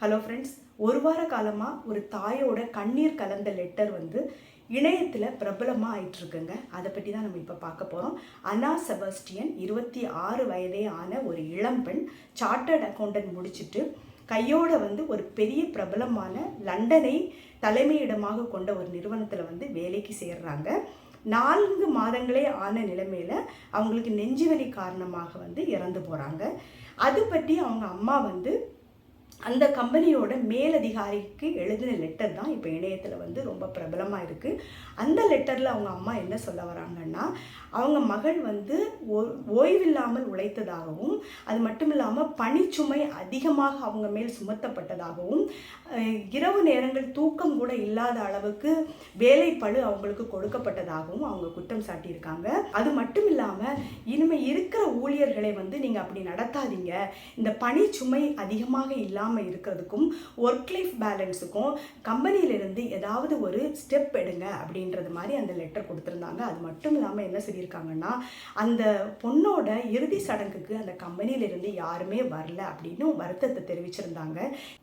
Hello friends ஒரு வார காலமாக ஒரு தாயோட கண்ணீர் கலந்த லெட்டர் வந்து இணையத்தில் பிரபலமாக ஆயிட்டு இருக்குங்க அதை பற்றி தான் நம்ம இப்போ பார்க்க போகிறோம் அனா செபஸ்டியன் இருபத்தி ஆறு வயதே ஆன ஒரு இளம்பெண் சார்ட்டர்ட் அக்கௌண்டன்ட் முடிச்சுட்டு கையோட வந்து ஒரு பெரிய பிரபலமான லண்டனை தலைமையிடமாக கொண்ட ஒரு நிறுவனத்தில் வந்து வேலைக்கு சேர்றாங்க. நான்கு மாதங்களே ஆன நிலைமையில் அவங்களுக்கு நெஞ்சுவலி காரணமாக வந்து இறந்து போகிறாங்க அது பற்றி அவங்க அம்மா வந்து அந்த கம்பெனியோட மேலதிகாரிக்கு எழுதின லெட்டர் தான் இப்போ இணையத்தில் வந்து ரொம்ப பிரபலமாக இருக்குது அந்த லெட்டரில் அவங்க அம்மா என்ன சொல்ல வராங்கன்னா அவங்க மகள் வந்து ஓ- ஓய்வில்லாமல் உழைத்ததாகவும் அது மட்டும் இல்லாமல் பணிச்சுமை அதிகமாக அவங்க மேல் சுமத்தப்பட்டதாகவும் இரவு நேரங்கள் தூக்கம் கூட இல்லாத அளவுக்கு வேலைப்பழு அவங்களுக்கு கொடுக்கப்பட்டதாகவும் அவங்க குற்றம் சாட்டியிருக்காங்க. அது மட்டும் இல்லாமல் இனிமேல் இருக்கிற ஊழியர்களை வந்து நீங்கள் அப்படி நடத்தாதீங்க. இந்த பணிச்சுமை அதிகமாக இல்லாமல் இருக்கிறதுக்கும் ஒர்க் லைஃப் பேலன்ஸுக்கும் கம்பெனியிலிருந்து ஏதாவது ஒரு ஸ்டெப் எடுங்க அப்படின்றது மாதிரி அந்த லெட்டர் கொடுத்துருந்தாங்க. அது மட்டும் இல்லாமல் என்ன சொல்லியிருக்காங்கன்னா அந்த பொண்ணோட இறுதி சடங்குக்கு அந்த கம்பெனியிலிருந்து யாருமே வரல அப்படின்னு வருத்தத்தை தெரிவிச்சிருந்தாங்க.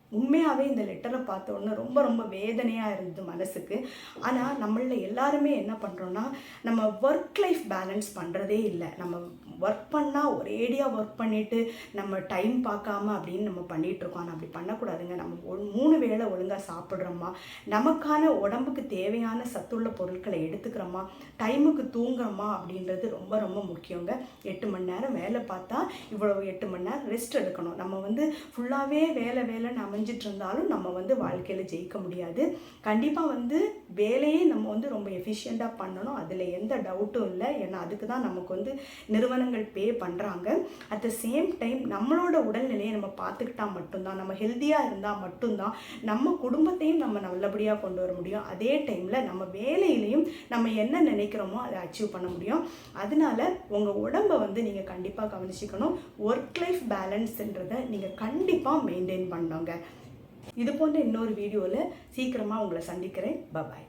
உண்மையாகவே இந்த லெட்டரை பார்த்தோன்னே ரொம்ப ரொம்ப வேதனையாக இருந்தது மனசுக்கு. ஆனால் நம்மள எல்லாருமே என்ன பண்ணுறோன்னா நம்ம ஒர்க் லைஃப் பேலன்ஸ் பண்ணுறதே இல்லை. நம்ம ஒர்க் பண்ணால் ஒரேடியாக ஒர்க் பண்ணிவிட்டு நம்ம டைம் பார்க்காம அப்படின்னு நம்ம பண்ணிட்டு இருக்கோம். ஆனால் அப்படி பண்ணக்கூடாதுங்க. நம்ம ஒரு மூணு வேளை ஒழுங்காக சாப்பிட்றோமா நமக்கான உடம்புக்கு தேவையான சத்துள்ள பொருட்களை எடுத்துக்கிறோமா டைமுக்கு தூங்குறோமா அப்படின்றது ரொம்ப ரொம்ப முக்கியங்க. எட்டு மணி நேரம் வேலை பார்த்தா இவ்வளவு எட்டு மணி நேரம் ரெஸ்ட் எடுக்கணும். நம்ம வந்து ஃபுல்லாகவே வேலை வேலைன்னு அமைஞ்சிட்டு இருந்தாலும் நம்ம வந்து வாழ்க்கையில் ஜெயிக்க முடியாது. கண்டிப்பாக வந்து வேலையே நம்ம வந்து ரொம்ப எஃபிஷியண்ட்டாக பண்ணணும். அதில் எந்த டவுட்டும் இல்லை. ஏன்னா அதுக்கு தான் நமக்கு வந்து நிறுவனங்கள் பே பண்ணுறாங்க அட் த சேம் டைம் நம்மளோட உடல்நிலையை நம்ம பார்த்துக்கிட்டா மட்டும்தான் நம்ம ஹெல்த்தியாக இருந்தால் மட்டும்தான் நம்ம குடும்பத்தையும் நம்ம நல்லபடியாக கொண்டு வர முடியும். அதே டைமில் நம்ம வேலையிலையும் நம்ம என்ன நினைக்கிறோமோ அதை அச்சீவ் பண்ண முடியும். அதனால உங்கள் உடம்பை வந்து நீங்கள் கண்டிப்பாக கவனிச்சிக்கணும். ஒர்க் லைஃப் பேலன்ஸ்ன்றதை நீங்கள் கண்டிப்பாக மெயின்டைன் பண்ணோங்க இது போன்ற இன்னொரு வீடியோவில் சீக்கிரமாக உங்களை சந்திக்கிறேன். பபாய்